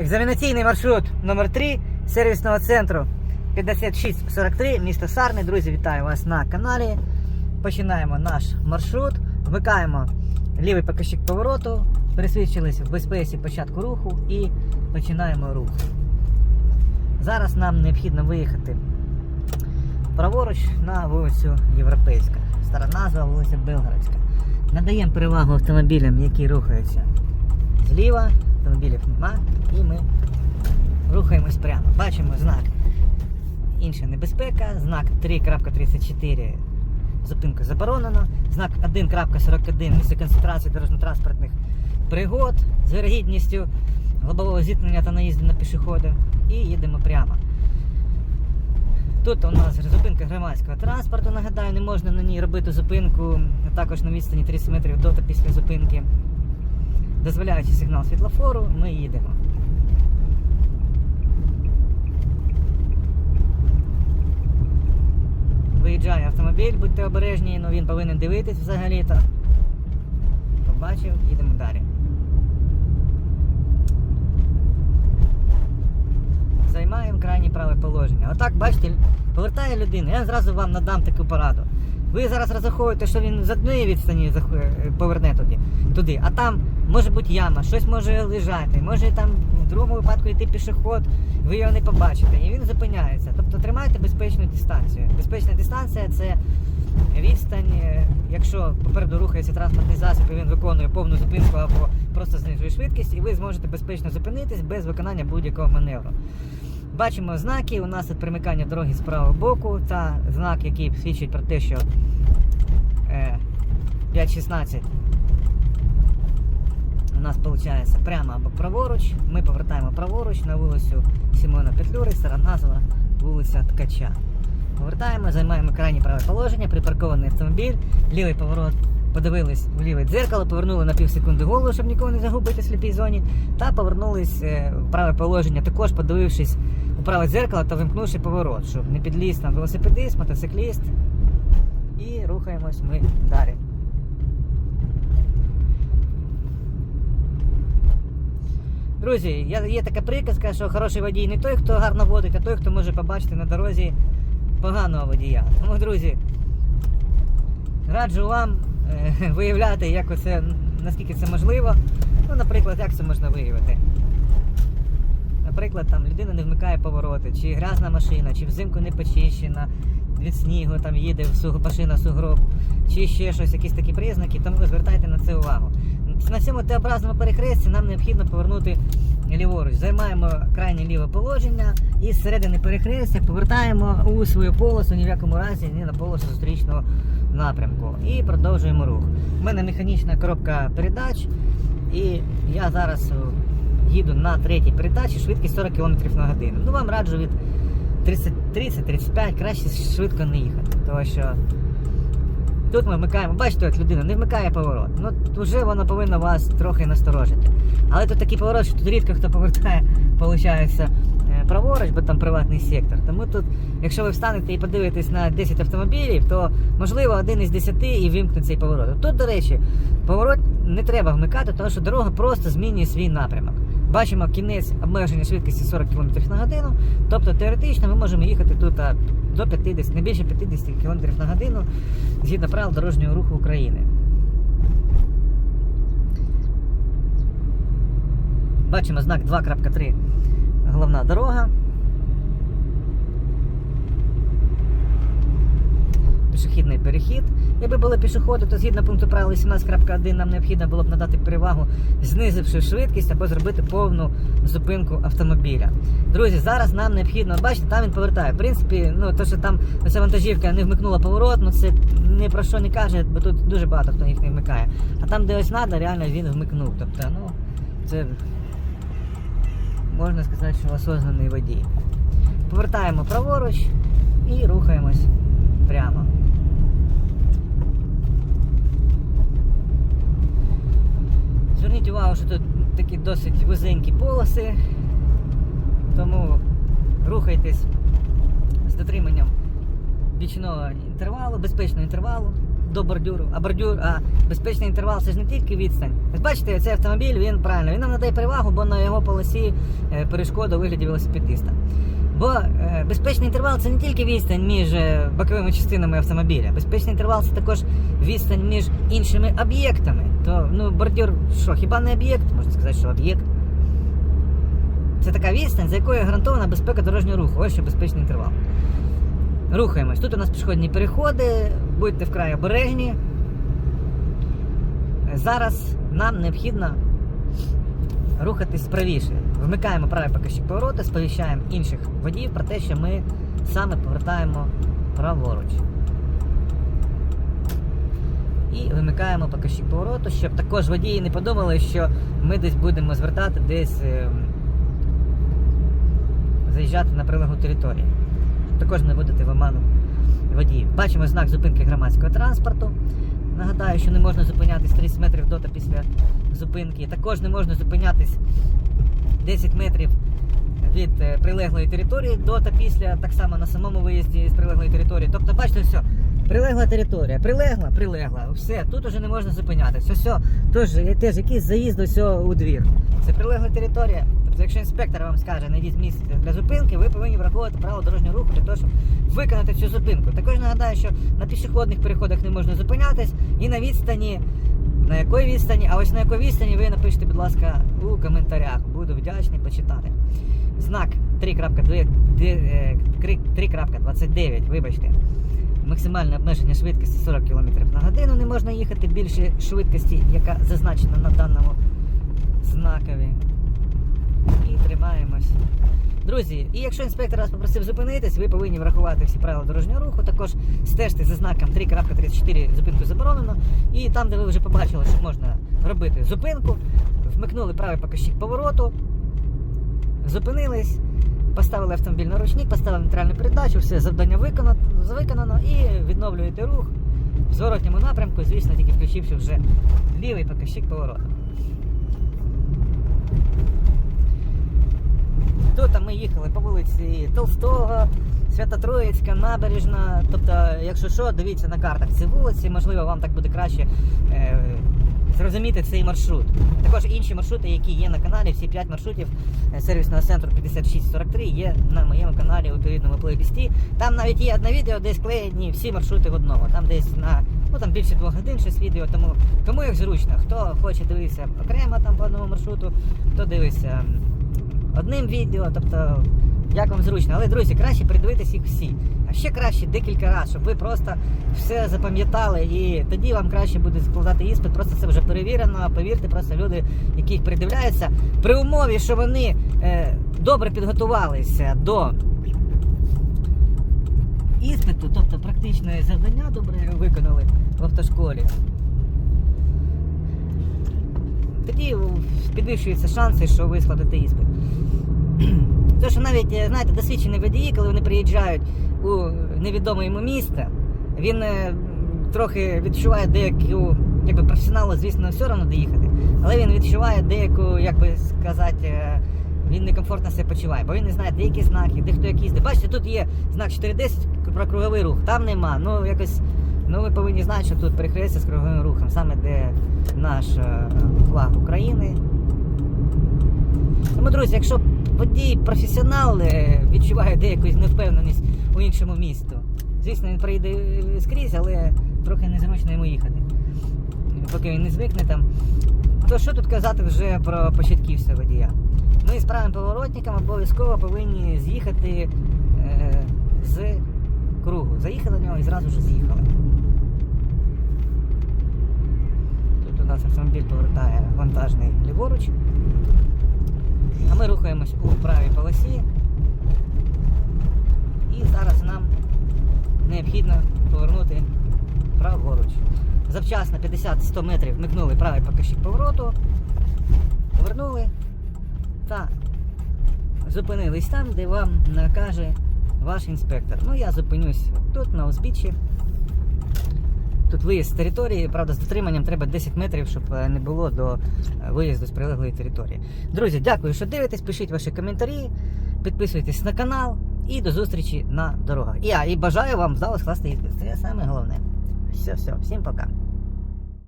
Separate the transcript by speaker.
Speaker 1: Екзаменаційний маршрут номер 3 сервісного центру 5643, місто Сарни. Друзі, вітаю вас на каналі. Починаємо наш маршрут. Вмикаємо лівий показчик повороту, пересвідчились в безпеці початку руху і починаємо рух. Зараз нам необхідно виїхати праворуч на вулицю Європейська. Стара назва вулиця Белгородська. Надаємо перевагу автомобілям, які рухаються зліва, автомобілів нема, і ми рухаємось прямо. Бачимо знак інша небезпека, знак 3.34 зупинка заборонено, знак 1.41 місце концентрації дорожньо-транспортних пригод з вирогідністю лобового зіткнення та наїзду на пішохода. І їдемо прямо. Тут у нас зупинка громадського транспорту, нагадаю, не можна на ній робити зупинку, також на відстані 30 метрів до та після зупинки. Дозволяючи сигнал світлофору, ми їдемо. Виїжджає автомобіль, будьте обережні, але він повинен дивитись взагалі-то. Побачив, їдемо далі. Займаємо крайнє праве положення. Отак, бачите, повертає людина. Я зразу вам надам таку пораду. Ви зараз розраховуєте, що він з однієї відстані е, поверне туди, туди, а там може бути яма, щось може лежати, може там в другому випадку йти пішоход, ви його не побачите, і він зупиняється. Тобто тримайте безпечну дистанцію. Безпечна дистанція це відстань, е, якщо попереду рухається транспортний засіб, і він виконує повну зупинку або просто знижує швидкість, і ви зможете безпечно зупинитись без виконання будь-якого маневру. Бачимо знаки, у нас тут примикання дороги з правого боку та знак, який свідчить про те, що е, 5.16 у нас виходить прямо або праворуч. Ми повертаємо праворуч на вулицю Симона Петлюри, стара назва вулиця Ткача. Повертаємо, займаємо крайнє праве положення, припаркований автомобіль, лівий поворот. Подивились в ліве дзеркало, повернули на пів секунди голову, щоб нікого не загубити в сліпій зоні, та повернулись е, в праве положення, також подивившись у праве дзеркало та вимкнувши поворот, щоб не підліз там велосипедист, мотоцикліст. І рухаємось ми далі. Друзі, є така приказка, що хороший водій не той, хто гарно водить, а той, хто може побачити на дорозі поганого водія. Тому, друзі, раджу вам виявляти, як оце, наскільки це можливо. Ну, наприклад, як це можна виявити. Наприклад, там людина не вмикає повороти, чи грязна машина, чи взимку не почищена, від снігу там їде машина в сугроб, чи ще щось, якісь такі признаки, тому звертайте на це увагу. На цьому Т-образному перехресті нам необхідно повернути ліворуч. Займаємо крайнє ліве положення і з середини перехрестя повертаємо у свою полосу, ні в якому разі не на полосу зустрічного напрямку. І продовжуємо рух. У мене механічна коробка передач, і я зараз їду на третій передачі, швидкість 40 км на годину. Ну вам раджу від 30-35, краще швидко не їхати. Тому що тут ми вмикаємо, бачите, от людина не вмикає поворот. Ну вже воно повинно вас трохи насторожити. Але тут такий поворот, що тут рідко хто повертає, виходить, праворуч, бо там приватний сектор. Тому тут, якщо ви встанете і подивитесь на 10 автомобілів, то можливо один із 10 і вимкне цей поворот. Тут, до речі, поворот не треба вмикати, тому що дорога просто змінює свій напрямок. Бачимо кінець обмеження швидкості 40 км на годину. Тобто теоретично ми можемо їхати тут до 50, не більше 50 км на годину згідно правил дорожнього руху України. Бачимо знак 2.3 головна дорога. Перехід. Якби були пішоходи, то згідно пункту правил 18.1 нам необхідно було б надати перевагу, знизивши швидкість або зробити повну зупинку автомобіля. Друзі, зараз нам необхідно, бачите, там він повертає. В принципі, ну то, що там ця вантажівка не вмикнула поворот, ну це ні про що не каже, бо тут дуже багато хто їх не вмикає. А там, де ось треба, реально він вмикнув. Тобто, ну, це можна сказати, що осознаний водій. Повертаємо праворуч і рухаємось прямо. Зверніть увагу, що тут такі досить вузенькі полоси, тому рухайтесь з дотриманням бічного інтервалу, безпечного інтервалу. до бордюру, а бордюр, а безпечний інтервал це ж не тільки відстань. Бачите, цей автомобіль він правильно, він нам надає перевагу, бо на його полосі е, перешкода у вигляді велосипедиста. Бо е, безпечний інтервал це не тільки відстань між е, боковими частинами автомобіля. Безпечний інтервал це також відстань між іншими об'єктами. То ну бордюр що, хіба не об'єкт? Можна сказати, що об'єкт. Це така відстань, за якою гарантована безпека дорожнього руху. Ось що безпечний інтервал. Рухаємось. Тут у нас пішохідні переходи, будьте вкрай обережні. Зараз нам необхідно рухатись правіше. Вмикаємо правий показчик повороту, сповіщаємо інших водіїв про те, що ми саме повертаємо праворуч. І вимикаємо показчик повороту, щоб також водії не подумали, що ми десь будемо звертати десь е, заїжджати на прилеглу територію. Також не будете в оману водіїв. Бачимо знак зупинки громадського транспорту. Нагадаю, що не можна зупинятись 30 метрів до та після зупинки. Також не можна зупинятись 10 метрів від е, прилеглої території до та після, так само на самому виїзді з прилеглої території. Тобто, бачите, все. Прилегла територія, прилегла, прилегла. Все, тут уже не можна зупинятися. Все, є теж якийсь заїзд ось у двір. Це прилегла територія. Тобто, якщо інспектор вам скаже, знайдіть місце для зупинки, ви повинні враховувати правила дорожнього руху для того, щоб виконати цю зупинку. Також нагадаю, що на пішохідних переходах не можна зупинятись і на відстані. На якої відстані, а ось на якій відстані ви напишіть, будь ласка, у коментарях. Буду вдячний почитати. Знак 3.2 е, 3.29, вибачте. Максимальне обмеження швидкості 40 км на годину. Не можна їхати більше швидкості, яка зазначена на даному знакові. І тримаємось. Друзі, і якщо інспектор вас попросив зупинитись, ви повинні врахувати всі правила дорожнього руху. Також стежте за знаком 3.34 зупинку заборонено. І там, де ви вже побачили, що можна робити зупинку, вмикнули правий показчик повороту, зупинились, поставили автомобіль на ручник, поставили нейтральну передачу, все завдання виконано, виконано і відновлюєте рух в зворотньому напрямку, звісно, тільки включивши вже лівий показчик повороту. Тут ми їхали по вулиці Толстого, Свято-Троїцька, Набережна. Тобто, якщо що, дивіться на картах ці вулиці, можливо, вам так буде краще е, зрозуміти цей маршрут. Також інші маршрути, які є на каналі, всі 5 маршрутів е, сервісного центру 5643 є на моєму каналі у відповідному плейлисті. Там навіть є одне відео, де склеєні всі маршрути в одному. Там десь на ну там більше двох годин щось відео, тому кому як зручно. Хто хоче дивитися окремо там по одному маршруту, хто дивиться одним відео, тобто як вам зручно. Але, друзі, краще передивитись їх всі. А ще краще декілька разів, щоб ви просто все запам'ятали і тоді вам краще буде складати іспит. Просто це вже перевірено. Повірте, просто люди, які їх передивляються, при умові, що вони е, добре підготувалися до іспиту, тобто практичне завдання добре виконали в автошколі. Тоді підвищуються шанси, що ви складете іспит. Тому що навіть, е, знаєте, досвідчені водії, коли вони приїжджають у невідоме йому місце, він е, трохи відчуває деяку, якби професіоналу, звісно, все одно доїхати, але він відчуває деяку, як би сказати, е, він некомфортно себе почуває, бо він не знає, де які знаки, де хто як їздить. Бачите, тут є знак 410 про круговий рух, там нема. Ну якось, ну ви повинні знати, що тут перехрестя з круговим рухом, саме де наш е, флаг України. Тому, друзі, якщо водій професіонал е, відчуває деяку невпевненість у іншому місту, звісно, він приїде скрізь, але трохи незручно йому їхати. Поки він не звикне там. То що тут казати вже про початківця водія? Ми з правим поворотником обов'язково повинні з'їхати е, з кругу. Заїхали в нього і зразу ж з'їхали. Тут у нас автомобіль повертає вантажний ліворуч. А ми рухаємось у правій полосі. І зараз нам необхідно повернути праворуч. Завчасно 50-100 метрів вмикнули правий показчик повороту, повернули та зупинились там, де вам накаже ваш інспектор. Ну я зупинюсь тут, на узбіччі. Тут виїзд з території, правда, з дотриманням треба 10 метрів, щоб е, не було до е, виїзду з прилеглої території. Друзі, дякую, що дивитесь, пишіть ваші коментарі, підписуйтесь на канал і до зустрічі на дорогах. І, а, і бажаю вам вдало скласти їздити. Це саме головне. Все, все, всім пока.